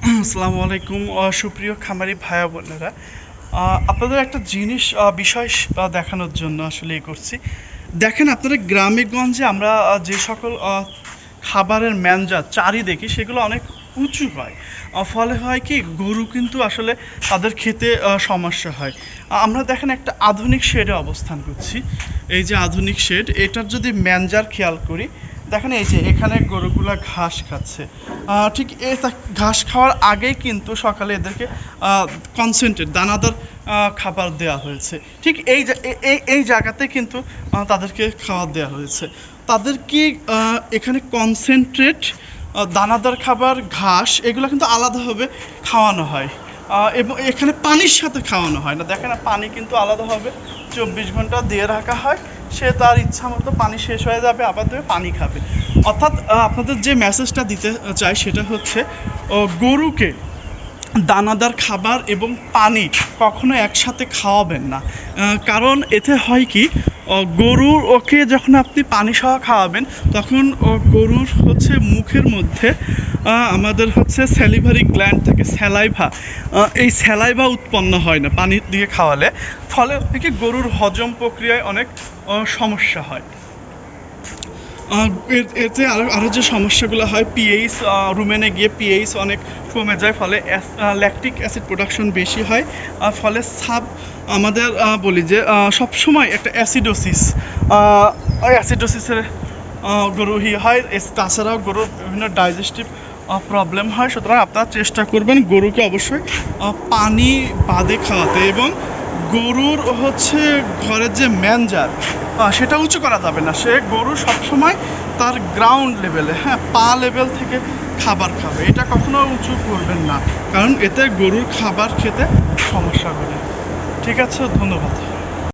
আসসালামু আলাইকুম। সুপ্রিয় খামারি ভাইয়া বোনেরা আপনাদের একটা জিনিস বিষয় দেখানোর জন্য আসলে এই করছি। দেখেন আপনারা গ্রামেগঞ্জে আমরা যে সকল খাবারের ম্যানজা, চারি দেখি, সেগুলো অনেক উঁচু হয়। ফলে হয় কি, গরু কিন্তু আসলে তাদের খেতে সমস্যা হয়। আমরা দেখেন একটা আধুনিক শেডে অবস্থান করছি। এই যে আধুনিক শেড, এটার যদি ম্যানজার খেয়াল করি দেখেন এই যে এখানে গরুগুলা ঘাস খাচ্ছে। ঠিক এ ঘাস খাওয়ার আগেই কিন্তু সকালে এদেরকে কনসেন্ট্রেট দানাদার খাবার দেওয়া হয়েছে। ঠিক এই এই এই জায়গাতে কিন্তু তাদেরকে খাবার দেওয়া হয়েছে। তাদেরকে এখানে কনসেন্ট্রেট দানাদার খাবার, ঘাস, এগুলো কিন্তু আলাদাভাবে খাওয়ানো হয়। এবং এখানে পানির সাথে খাওয়ানো হয় না। দেখেন পানি কিন্তু আলাদাভাবে চব্বিশ ঘণ্টা দিয়ে রাখা হয়। সে তার ইচ্ছা মতো পানি শেষ হয়ে যাবে, আবার দেবে পানি খাবে। অর্থাৎ আপনাদের যে মেসেজটা দিতে চাই সেটা হচ্ছে গরুকে দানাদার খাবার এবং পানি কখনো একসাথে খাওয়াবেন না। কারণ এতে হয় কি গরুর ওকে যখন আপনি পানি সহ খাওয়াবেন, তখন ও গরুর হচ্ছে মুখের মধ্যে আমাদের হচ্ছে স্যালিভারি গ্ল্যান্ড থাকে স্যালাইভা এই স্যালাইভা উৎপন্ন হয় না পানি দিয়ে খাওয়ালে। ফলে থেকে গরুর হজম প্রক্রিয়ায় অনেক সমস্যা হয়। আহ, এর- এতে আরও আরও যে সমস্যাগুলো হয় পিএইচ রুমেনে গিয়ে পিএইচ অনেক কমে যায় ফলে ল্যাকটিক অ্যাসিড প্রোডাকশন বেশি হয় আর ফলে সাব আমাদের বলি যে সব সময় একটা অ্যাসিডোসিস অ্যাসিডোসিসের গরু হি হয় তাছাড়াও গরুর বিভিন্ন ডাইজেস্টিভ প্রবলেম হয়। সুতরাং আপনারা চেষ্টা করবেন গরুকে অবশ্যই পানি বাদে খাওয়াতে এবং গরুর হচ্ছে ঘরের যে ম্যানজার সেটা উঁচু করা যাবে না। সে গরু সবসময় তার গ্রাউন্ড লেভেলে হ্যাঁ পা লেভেল থেকে খাবার খাবে। এটা কখনো উঁচু করবেন না, কারণ এতে গরুর খাবার খেতে সমস্যা করে ঠিক আছে, ধন্যবাদ।